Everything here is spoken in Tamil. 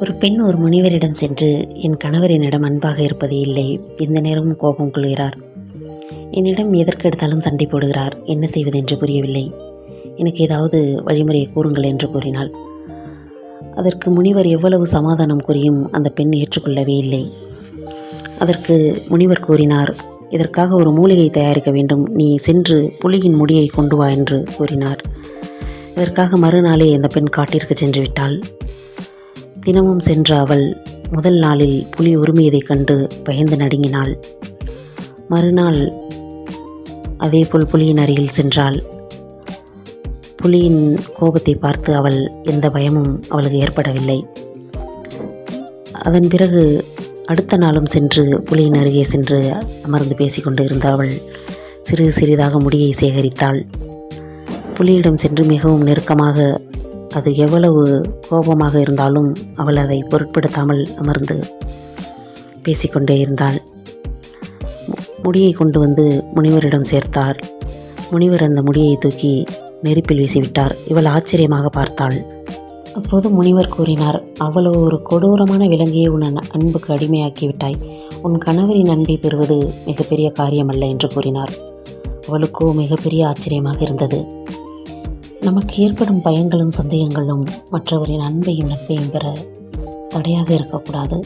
ஒரு பெண் ஒரு முனிவரிடம் சென்று என் கணவர் என்னிடம் அன்பாக இருப்பது இல்லை. எந்த நேரமும் கோபம் கொள்கிறார். என்னிடம் எதற்கெடுத்தாலும் சண்டை போடுகிறார். என்ன செய்வது என்று புரியவில்லை. எனக்கு ஏதாவது வழிமுறையை கூறுங்கள் என்று கூறினாள். அதற்கு முனிவர் எவ்வளவு சமாதானம் கூறியும் அந்த பெண் ஏற்றுக்கொள்ளவே இல்லை. அதற்கு முனிவர் கூறினார் இதற்காக ஒரு மூலிகை தயாரிக்க வேண்டும். நீ சென்று புலியின் முடியை கொண்டு வா என்று கூறினார். இதற்காக மறுநாளே அந்த பெண் காட்டிற்கு சென்று விட்டாள். தினமும் சென்ற அவள் முதல் நாளில் புலி உரிமையதைக் கண்டு பயந்து நடுங்கினாள். மறுநாள் அதேபோல் புலியின் அருகில் சென்றாள். புலியின் கோபத்தை பார்த்து அவள் எந்த பயமும் அவளுக்கு ஏற்படவில்லை. அதன் பிறகு அடுத்த நாளும் சென்று புலியின் அருகே சென்று அமர்ந்து பேசிக்கொண்டு இருந்த அவள் சிறிது சிறிதாக முடியை சேகரித்தாள். புலியிடம் சென்று மிகவும் நெருக்கமாக அது எவ்வளவு கோபமாக இருந்தாலும் அவள் அதை பொருட்படுத்தாமல் அமர்ந்து பேசிக்கொண்டே இருந்தாள். முடியை கொண்டு வந்து முனிவரிடம் சேர்த்தார் முனிவர் அந்த முடியை தூக்கி நெருப்பில் வீசிவிட்டார். இவள் ஆச்சரியமாக பார்த்தாள். அப்போது முனிவர் கூறினார் அவ்வளவு ஒரு கொடூரமான விலங்கையை உன் அன்புக்கு அடிமையாக்கி விட்டாய். உன் கணவரின் அன்பை பெறுவது மிகப்பெரிய காரியமல்ல என்று கூறினார். அவளுக்கோ மிகப்பெரிய ஆச்சரியமாக இருந்தது. நமக்கு ஏற்படும் பயங்களும் சந்தேகங்களும் மற்றவரின் அன்பையும் நட்பையும் பெற தடையாக இருக்கக்கூடாது.